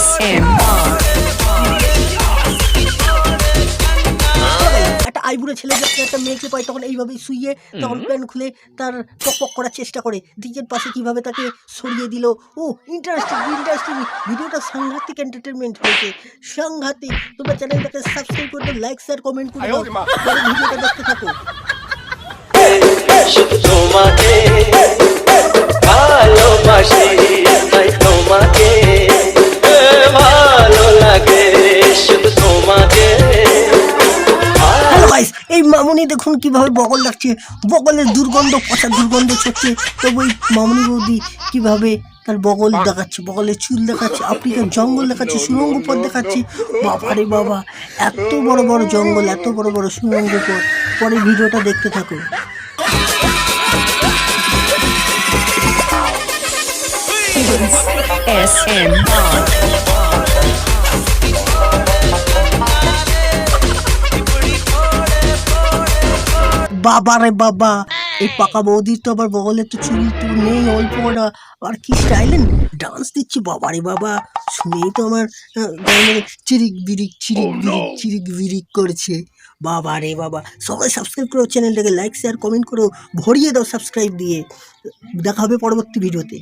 SM. একটা আইবুড়ো ছেলে যখন একটা মেয়েকে পায় তখন এইভাবে শুইয়ে তখন প্যান্ট খুলে তার টকপক করার চেষ্টা করে দিকের পাশে কীভাবে তাকে সরিয়ে দিল ও ইন্টারেস্টিং ইন্টারেস্টিং ভিডিওটা সাংঘাতিক এন্টারটেনমেন্ট হয়েছে সাংঘাতিক তোমরা চ্যানেলটাকে সাবস্ক্রাইব করবে লাইক শেয়ার কমেন্ট করে ভিডিওটা দেখতে থাকো গাইস এই মামনি দেখুন কীভাবে বগল লাগছে। বগলের দুর্গন্ধ, পচা দুর্গন্ধ ছড়ছে। তবু এই মামুনি বৌদি কীভাবে তার বগল দেখাচ্ছে, বগলের চুল দেখাচ্ছে, আফ্রিকার জঙ্গল দেখাচ্ছে, সুরঙ্গ পথ দেখাচ্ছে। বাবা রে বাবা, এত বড় বড় জঙ্গল, এত বড় বড় সুরঙ্গ পথ। পরে ভিডিওটা দেখতে থাকো। SM. বাবা রে বাবা। এই পাকা বৌদির তো আবার বগলে তো চুল তো নেই অল্প না। আর কি স্টাইলেন ডান্স দিচ্ছি বাবা রে বাবা। শুনেই তো আমার চিরিক বিরিক চিরিক বিরিক চিরিক বিরিক করছে। বাবা রে বাবা। সবাই সাবস্ক্রাইব করো চ্যানেলটাকে লাইক শেয়ার কমেন্ট করো ভরিয়ে দাও সাবস্ক্রাইব দিয়ে। দেখা হবে পরবর্তী ভিডিওতে